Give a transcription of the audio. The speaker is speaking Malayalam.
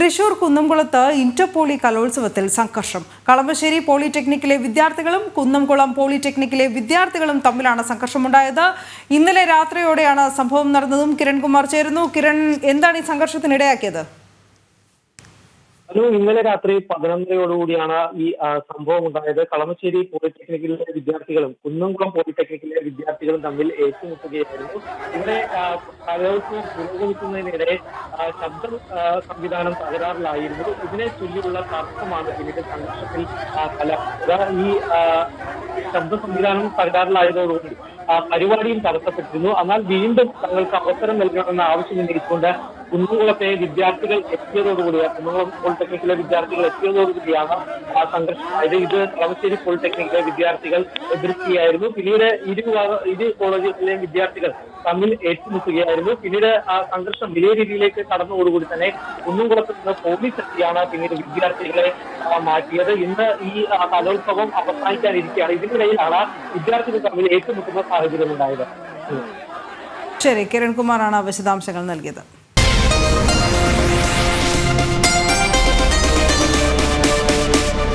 തൃശൂർ കുന്നംകുളത്ത് ഇന്റർപോളി കലോത്സവത്തിൽ സംഘർഷം. കളമശ്ശേരി പോളിടെക്നിക്കിലെ വിദ്യാർത്ഥികളും കുന്നംകുളം പോളിടെക്നിക്കിലെ വിദ്യാർത്ഥികളും തമ്മിലാണ് സംഘർഷമുണ്ടായത്. ഇന്നലെ രാത്രിയോടെയാണ് സംഭവം നടന്നതും കിരൺകുമാർ ചേരുന്നു. കിരൺ എന്താണ് ഈ സംഘർഷത്തിനിടയാക്കിയത്? ഹലോ ഇന്നലെ രാത്രി പതിനൊന്നരയോടുകൂടിയാണ് ഈ സംഭവം ഉണ്ടായത് കളമശ്ശേരി പോളിടെക്നിക്കിലെ വിദ്യാർത്ഥികളും കുന്നംകുളം പോളിടെക്നിക്കിലെ വിദ്യാർത്ഥികളും തമ്മിൽ ഏറ്റുമുട്ടുകയായിരുന്നു. ഇവിടെ കലോത്സവം പുരോഗമിക്കുന്നതിനിടെ ശബ്ദ സംവിധാനം തകരാറിലായിരുന്നു. ഇതിനെ ചൊല്ലിയുള്ള തർക്കമാണ് പിന്നീട് സംഘർഷത്തിൽ കല ഈ ശബ്ദ സംവിധാനം തകരാറിലായതോടുകൂടി പരിപാടിയും തടസ്സപ്പെട്ടിരുന്നു. എന്നാൽ വീണ്ടും തങ്ങൾക്ക് അവസരം നൽകണമെന്ന ആവശ്യം ഉന്നയിച്ചുകൊണ്ട് കുന്നുകുളത്തെ വിദ്യാർത്ഥികൾ എത്തിയതോടുകൂടി കുന്നുകുളം പോളിടെക്നിക്കിലെ വിദ്യാർത്ഥികൾ എത്തിയതോടുകൂടിയാണ് ആ സംഘർഷം. അതായത് ഇത് കളമശ്ശേരി പോളിടെക്നിക്കിലെ വിദ്യാർത്ഥികൾ എതിർക്കുകയായിരുന്നു. പിന്നീട് ഇരു ഇരു കോളേജുകളിലെയും വിദ്യാർത്ഥികൾ തമ്മിൽ ഏറ്റുമുട്ടുകയായിരുന്നു. പിന്നീട് ആ സംഘർഷം വലിയ രീതിയിലേക്ക് കടന്നതോടുകൂടി തന്നെ കുന്നുംകുളത്ത് നിന്ന് പോലീസ് എത്തിയാണ് പിന്നീട് വിദ്യാർത്ഥികളെ മാറ്റിയത്. ഇന്ന് ഈ കലോത്സവം അവസാനിക്കാനിരിക്കുകയാണ്. ഇതിനിടയിലാണ് വിദ്യാർത്ഥികൾ തമ്മിൽ ഏറ്റുമുട്ടുന്ന സാഹചര്യം ഉണ്ടായത്. ശരി കിരൺകുമാറാണ് വിശദാംശങ്ങൾ നൽകിയത്.